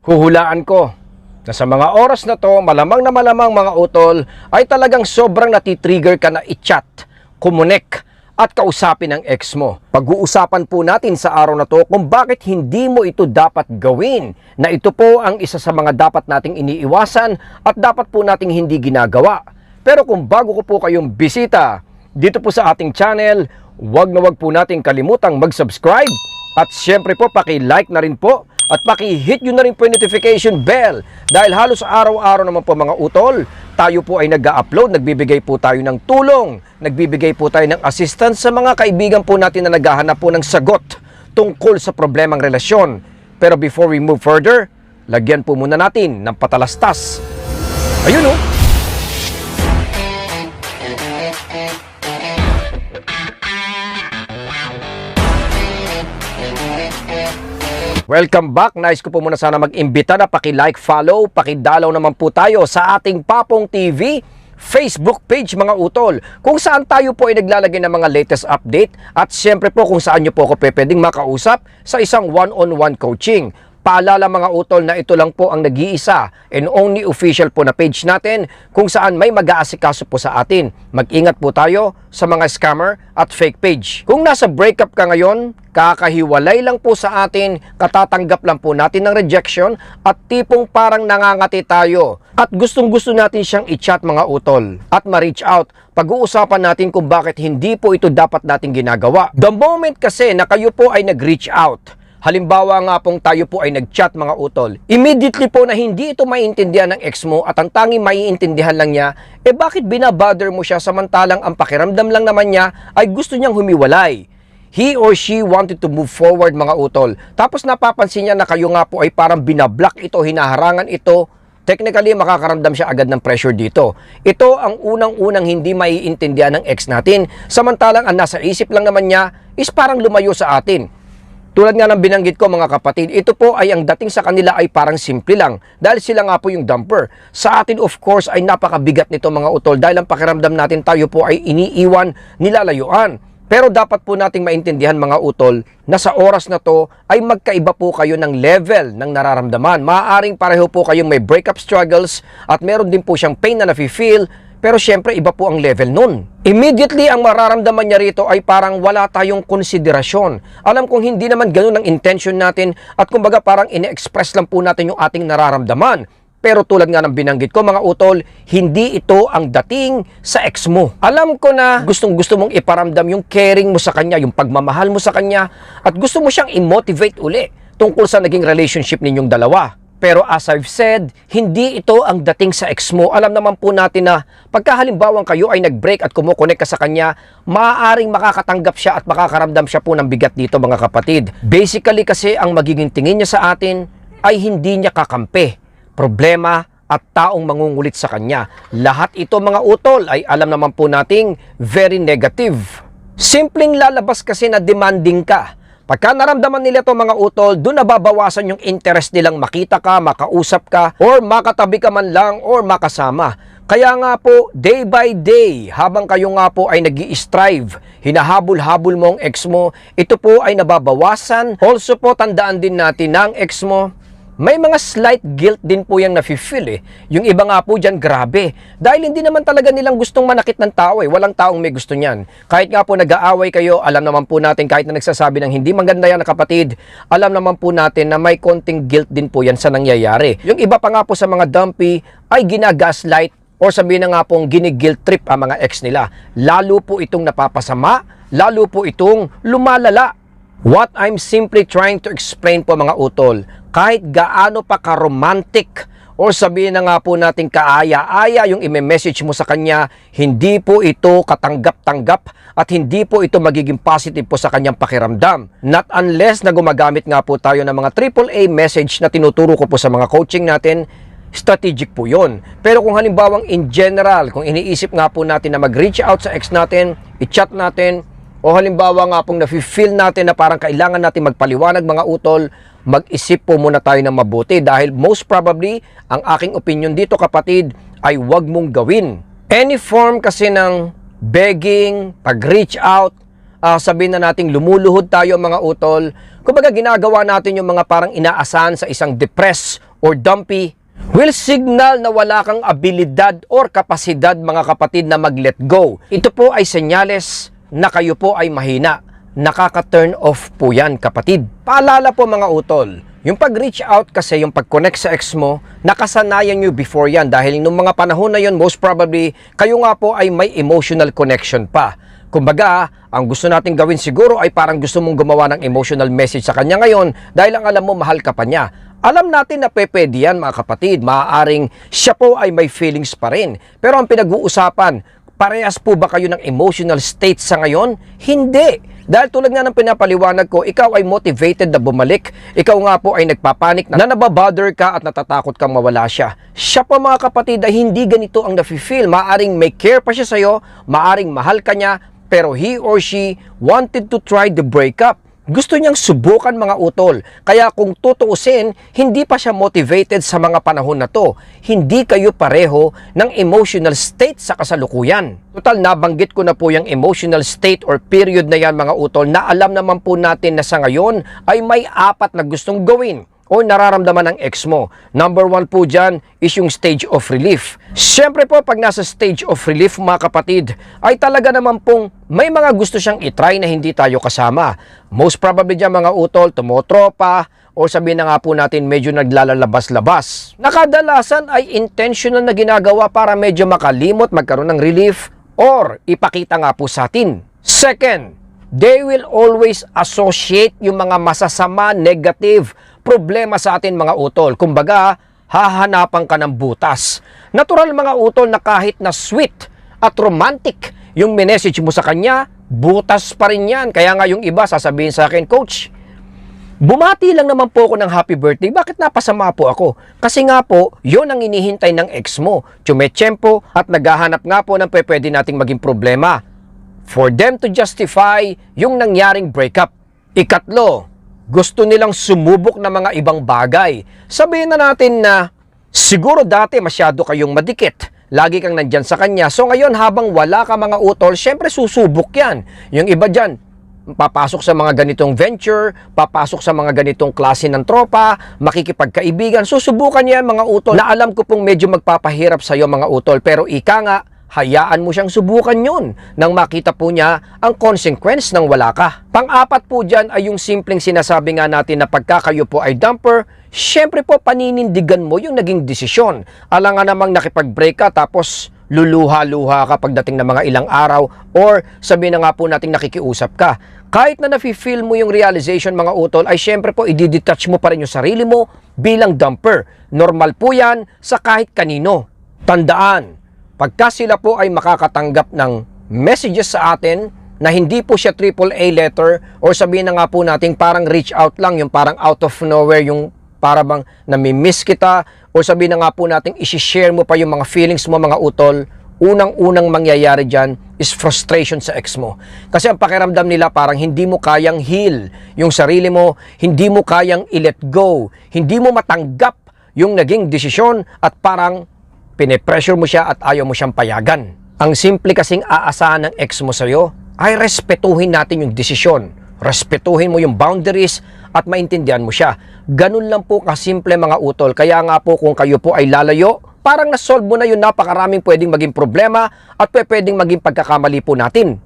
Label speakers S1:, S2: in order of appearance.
S1: Huhulaan ko na sa mga oras na to, malamang na malamang mga utol, ay talagang sobrang natitrigger ka na i-chat, kumunik, at kausapin ang ex mo. Pag-uusapan po natin sa araw na to kung bakit hindi mo ito dapat gawin, na ito po ang isa sa mga dapat nating iniiwasan at dapat po nating hindi ginagawa. Pero kung bago ko po kayong bisita dito po sa ating channel, wag na wag po nating kalimutang mag-subscribe at syempre po paki-like na rin po at paki-hit nyo na rin po yung notification bell dahil halos araw-araw naman po mga utol, tayo po ay nag-upload, nagbibigay po tayo ng tulong, nagbibigay po tayo ng assistance sa mga kaibigan po natin na naghahanap po ng sagot tungkol sa problemang relasyon. Pero before we move further, lagyan po muna natin ng patalastas. Ayun oh! Welcome back. Nice ko po muna sana mag-imbita na paki-like, follow, paki-dalaw naman po tayo sa ating Papong TV Facebook page mga utol kung saan tayo po ay naglalagay ng mga latest update at syempre po kung saan nyo po ako pwedeng makausap sa isang one-on-one coaching. Paalala mga utol na ito lang po ang nag-iisa and only official po na page natin kung saan may mag-aasikaso po sa atin. Mag-ingat po tayo sa mga scammer at fake page. Kung nasa breakup ka ngayon, kakahiwalay lang po sa atin, katatanggap lang po natin ng rejection at tipong parang nangangati tayo. At gustong gusto natin siyang i-chat mga utol at ma-reach out. Pag-uusapan natin kung bakit hindi po ito dapat nating ginagawa. The moment kasi na kayo po ay nag-reach out, Halimbawa nga pong tayo po ay nag-chat mga utol. Immediately po na hindi ito maiintindihan ng ex mo at ang tanging maiintindihan lang niya, eh bakit binabother mo siya samantalang ang pakiramdam lang naman niya ay gusto niyang humiwalay. He or she wanted to move forward mga utol. Tapos napapansin niya na kayo nga po ay parang binablock ito, hinaharangan ito. Technically, makakaramdam siya agad ng pressure dito. Ito ang unang-unang hindi maiintindihan ng ex natin. Samantalang ang nasa isip lang naman niya is parang lumayo sa atin. Tulad nga ng binanggit ko mga kapatid, ito po ay ang dating sa kanila ay parang simple lang dahil sila nga po yung dumper. Sa atin of course ay napakabigat nito mga utol dahil ang pakiramdam natin tayo po ay iniiwan, nilalayuan. Pero dapat po nating maintindihan mga utol na sa oras na to ay magkaiba po kayo ng level ng nararamdaman. Maaaring pareho po kayong may breakup struggles at meron din po siyang pain na nafe-feel pero syempre iba po ang level nun. Immediately ang mararamdaman niya rito ay parang wala tayong konsiderasyon. Alam kong hindi naman ganun ang intention natin at kumbaga parang ine-express lang po natin yung ating nararamdaman. Pero tulad nga ng binanggit ko mga utol, hindi ito ang dating sa ex mo. Alam ko na gustong gusto mong iparamdam yung caring mo sa kanya, yung pagmamahal mo sa kanya, at gusto mo siyang i-motivate uli tungkol sa naging relationship ninyong dalawa. Pero as I've said, hindi ito ang dating sa ex mo. Alam naman po natin na pagkahalimbawang kayo ay nag-break at kumukonek ka sa kanya, maaaring makakatanggap siya at makakaramdam siya po ng bigat dito mga kapatid. Basically kasi ang magiging tingin niya sa atin ay hindi niya kakampi. Problema at taong mangungulit sa kanya. Lahat ito mga utol ay alam naman po nating very negative. Simpleng lalabas kasi na demanding ka. Pagka naramdaman nila to mga utol, doon nababawasan yung interest nilang makita ka, makausap ka, or makatabi ka man lang, or makasama. Kaya nga po, day by day, habang kayo nga po ay nag strive hinahabol-habol mo ang ex mo, ito po ay nababawasan. Also po, tandaan din natin na ex mo, may mga slight guilt din po yung nafe-feel eh. Yung iba nga po dyan, grabe. Dahil hindi naman talaga nilang gustong manakit ng tao eh. Walang taong may gusto niyan. Kahit nga po nag-aaway kayo, alam naman po natin kahit na nagsasabi ng hindi maganda yan na kapatid, alam naman po natin na may konting guilt din po yan sa nangyayari. Yung iba pa nga po sa mga dumpy ay ginagaslight or sabihin na nga pong ginig-guilt trip ang mga ex nila. Lalo po itong napapasama, lalo po itong lumalala What I'm simply trying to explain po mga utol, kahit gaano pa ka-romantic or sabihin na nga po natin kaaya-aya yung ime-message mo sa kanya, hindi po ito katanggap-tanggap at hindi po ito magiging positive po sa kanyang pakiramdam. Not unless na gumagamit nga po tayo ng mga AAA message na tinuturo ko po sa mga coaching natin, strategic po yon. Pero kung halimbawang in general, kung iniisip nga po natin na mag-reach out sa ex natin, i-chat natin, o halimbawa nga pong nafe-feel natin na parang kailangan natin magpaliwanag mga utol, mag-isip po muna tayo ng mabuti dahil most probably, ang aking opinion dito kapatid ay wag mong gawin. Any form kasi ng begging, pag-reach out, ah, sabihin na nating lumuluhod tayo mga utol, kumbaga ginagawa natin yung mga parang inaasahan sa isang depressed or dumpy, will signal na wala kang abilidad or kapasidad mga kapatid na mag-let go. Ito po ay senyales na kayo po ay mahina. Nakaka-turn off po yan kapatid. Paalala po mga utol, yung pag-reach out kasi, yung pag-connect sa ex mo, nakasanayan nyo before yan dahil nung mga panahon na yun, most probably, kayo nga po ay may emotional connection pa. Kumbaga, ang gusto nating gawin siguro ay parang gusto mong gumawa ng emotional message sa kanya ngayon dahil ang alam mo mahal ka pa niya. Alam natin na pwede yan mga kapatid, maaaring siya po ay may feelings pa rin. Pero ang pinag-uusapan, parehas po ba kayo ng emotional state sa ngayon? Hindi. Dahil tulad nga ng pinapaliwanag ko, ikaw ay motivated na bumalik. Ikaw nga po ay nagpapanik na nababother ka at natatakot kang mawala siya. Siya pa mga kapatid ay hindi ganito ang nafe-feel. Maaring may care pa siya sa'yo, maaring mahal ka niya, pero he or she wanted to try the breakup. Gusto niyang subukan mga utol. Kaya kung tutuusin, hindi pa siya motivated sa mga panahon na to. Hindi kayo pareho ng emotional state sa kasalukuyan. Total, nabanggit ko na po yung emotional state or period na yan mga utol na alam naman po natin na sa ngayon ay may apat na gustong gawin o nararamdaman ng ex mo. Number one po dyan is yung stage of relief. Siyempre po, pag nasa stage of relief mga kapatid, ay talaga naman pong may mga gusto siyang itry na hindi tayo kasama. Most probably dyan mga utol, tumotropa, o sabihin na nga po natin medyo naglalalabas-labas. Nakadalasan ay intentional na ginagawa para medyo makalimot, magkaroon ng relief, or ipakita nga po sa atin. Second, they will always associate yung mga masasama, negative, problema sa atin mga utol. Kumbaga, hahanapan ka ng butas. Natural mga utol na kahit na sweet at romantic yung message mo sa kanya, butas pa rin yan. Kaya nga yung iba sasabihin sa akin, Coach, Bumati lang naman po ako ng happy birthday. Bakit napasama po ako? Kasi nga po, yon ang inihintay ng ex mo. Tsumechempo at naghahanap nga po ng pwede nating maging problema. For them to justify yung nangyaring breakup. Ikatlo, gusto nilang sumubok ng mga ibang bagay. Sabihin na natin na siguro dati masyado kayong madikit. Lagi kang nandyan sa kanya. So ngayon habang wala ka mga utol, syempre susubok yan. Yung iba dyan, papasok sa mga ganitong venture, papasok sa mga ganitong klase ng tropa, makikipagkaibigan, susubukan niya mga utol na alam ko pong medyo magpapahirap sa iyo mga utol pero ika nga, hayaan mo siyang subukan yun nang makita po niya ang consequence ng wala ka. Pang-apat po dyan ay yung simpleng sinasabi nga natin na pagka kayo po ay dumper, syempre po paninindigan mo yung naging desisyon. Alam nga namang nakipag-break ka tapos luluha-luha ka pagdating ng mga ilang araw or sabihin na nga po nating nakikiusap ka. Kahit na nafe-feel mo yung realization mga utol ay syempre po i-detach mo pa rin yung sarili mo bilang dumper. Normal po yan sa kahit kanino. Tandaan, pagka sila po ay makakatanggap ng messages sa atin na hindi po siya AAA letter or sabihin na nga po nating parang reach out lang, yung parang out of nowhere, yung para bang namimiss kita o sabihin na nga po natin isi-share mo pa yung mga feelings mo mga utol, unang-unang mangyayari dyan is frustration sa ex mo. Kasi ang pakiramdam nila parang hindi mo kayang heal yung sarili mo, hindi mo kayang i-let go, hindi mo matanggap yung naging desisyon at parang pinipressure mo siya at ayaw mo siyang payagan. Ang simple kasing aasahan ng ex mo sa'yo ay respetuhin natin yung desisyon. Respetuhin mo yung boundaries at maintindihan mo siya. Ganun lang po kasimple mga utol. Kaya nga po kung kayo po ay lalayo, parang nasolve mo na yung napakaraming pwedeng maging problema at pwedeng maging pagkakamali po natin.